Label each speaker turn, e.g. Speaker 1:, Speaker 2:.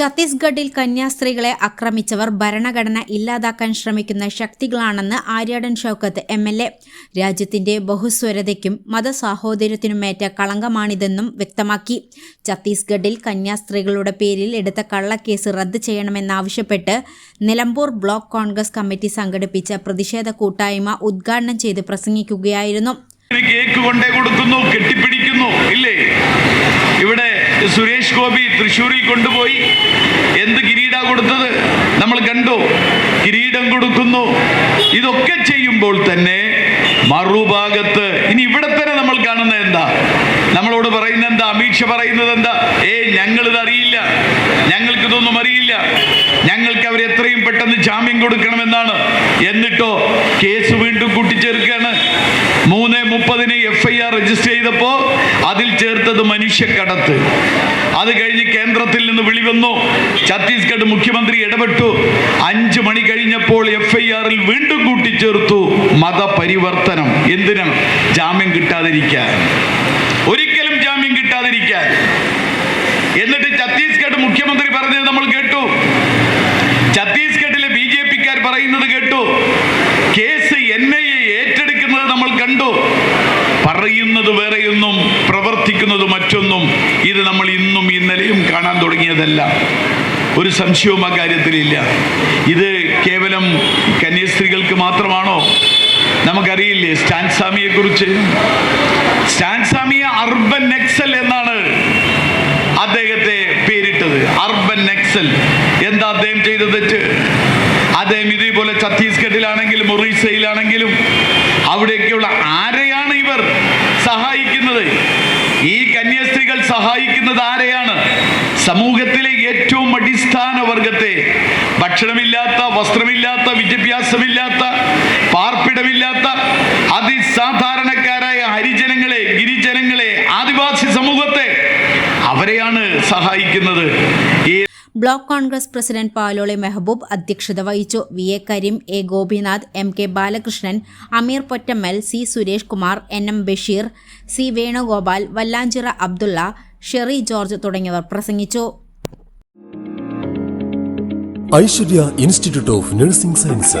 Speaker 1: ഛത്തീസ്ഗഡിൽ കന്യാസ്ത്രീകളെ ആക്രമിച്ചവർ ഭരണഘടന ഇല്ലാതാക്കാൻ ശ്രമിക്കുന്ന ശക്തികളാണെന്ന് Aryadan Shoukath M L A. രാജ്യത്തിന്റെ ബഹുസ്വരതയ്ക്കും മതസാഹോദര്യത്തിനുമേറ്റ കളങ്കമാണിതെന്നും വ്യക്തമാക്കി. ഛത്തീസ്ഗഡിൽ കന്യാസ്ത്രീകളുടെ പേരിൽ എടുത്ത കള്ളക്കേസ് റദ്ദ് ചെയ്യണമെന്നാവശ്യപ്പെട്ട് നിലമ്പൂർ ബ്ലോക്ക് കോൺഗ്രസ് കമ്മിറ്റി സംഘടിപ്പിച്ച പ്രതിഷേധ കൂട്ടായ്മ ഉദ്ഘാടനം ചെയ്ത് പ്രസംഗിക്കുകയായിരുന്നു
Speaker 2: ഇല്ലേ ഇവിടെ സുരേഷ് ഗോപി തൃശ്ശൂരിൽ കൊണ്ടുപോയി. എന്ത് കിരീട കൊടുത്തത്? നമ്മൾ കണ്ടു? കിരീടം കൊടുക്കുന്നു. ഇതൊക്കെ ചെയ്യുമ്പോൾ തന്നെ മറുഭാഗത്ത് ഇനി ഇവിടെ തന്നെ നമ്മൾ കാണുന്നത് എന്താ? നമ്മളോട് പറയുന്ന എന്താ? അമീക്ഷ പറയുന്നത് എന്താ? ഏ ഞങ്ങൾ ഇത് അറിയില്ല. ഞങ്ങൾക്ക് ഇതൊന്നും അറിയില്ല. ഞങ്ങൾക്ക് അവർ എത്രയും പെട്ടെന്ന് ജാമ്യം കൊടുക്കണമെന്നാണ്. എന്നിട്ടോ കേസ് വീണ്ടും കൂട്ടിച്ചേർക്കുകയാണ്. മൂന്ന് മുപ്പതിന് എഫ് ഐ ആർ രജിസ്റ്റർ ചെയ്തപ്പോൾ അതിൽ ചേർത്തത് മനുഷ്യക്കടത്ത്. അത് കഴിഞ്ഞ് കേന്ദ്രത്തിൽ നിന്ന് വിളി വന്നു ഛത്തീസ്ഗഡ് മുഖ്യമന്ത്രി ഇടപെട്ടു. അഞ്ച് മണി കഴിഞ്ഞപ്പോൾ എഫ് ഐ ആറിൽ വീണ്ടും കൂട്ടിച്ചേർത്തു. മതപരിവർത്തനം. എന്തിനാണ് ജാമ്യം കിട്ടാതിരിക്കാൻ. ഒരിക്കലും ജാമ്യം കിട്ടാതിരിക്കാൻ. എന്നിട്ട് ഛത്തീസ്ഗഡ് മുഖ്യമന്ത്രി പറഞ്ഞത് നമ്മൾ കേട്ടു. ഛത്തീസ്ഗഡിലെ ബി ജെ പിക്കാർ പറയുന്നത് കേട്ടു. കേസ് എൻ ഐ എ ഏറ്റെടുക്കുന്നത് നമ്മൾ കണ്ടു. പറയുന്നത് വേറെയൊന്നും പ്രവർത്തിക്കുന്നത് മറ്റൊന്നും ഇത് നമ്മൾ ഇന്നും ഇന്നലെയും കാണാൻ തുടങ്ങിയതല്ല. ഒരു സംശയവും ആ കാര്യത്തിലില്ല. ഇത് കേവലം കന്യാസ്ത്രീകൾക്ക് മാത്രമാണോ? നമുക്കറിയില്ലേ സ്റ്റാൻസാമിയെ കുറിച്ച് സ്റ്റാൻസാമിയ അർബൻ നെക്സൽ എന്നാണ് അദ്ദേഹത്തെ പേരിട്ടത്. അർബൻ നെക്സൽ. എന്താ അദ്ദേഹം ചെയ്ത തെറ്റ്? അദ്ദേഹം ഇതേപോലെ ഛത്തീസ്ഗഡിലാണെങ്കിലും ഒറീസയിലാണെങ്കിലും അവിടെയൊക്കെയുള്ള ആരെയാണ് ഇവർ സഹായിക്കുന്നത്? ഈ കന്യാസ്ത്രീകൾ സഹായിക്കുന്നത് ആരെയാണ്? സമൂഹത്തിലെ ഏറ്റവും അടിസ്ഥാന വർഗത്തെ. ഭക്ഷണമില്ലാത്ത വസ്ത്രമില്ലാത്ത വിദ്യാഭ്യാസമില്ലാത്ത പാർപ്പിടമില്ലാത്ത അതിസാധാരണക്കാരായ ഹരിജനങ്ങളെ ഗിരിജനങ്ങളെ ആദിവാസി സമൂഹത്തെ അവരെയാണ് സഹായിക്കുന്നത്. ഈ
Speaker 1: ബ്ലോക്ക് കോൺഗ്രസ് പ്രസിഡന്റ് പാലോളി മെഹബൂബ് അധ്യക്ഷത വഹിച്ചു. V. A. Kareem A. Gopinath M. K. Balakrishnan Ameer Pottammal C. Suresh Kumar N. M. Basheer C. Venugopal Vallanchira Abdulla Sherry George തുടങ്ങിയവർ പ്രസംഗിച്ചു.
Speaker 3: Aishwarya institute of nursing science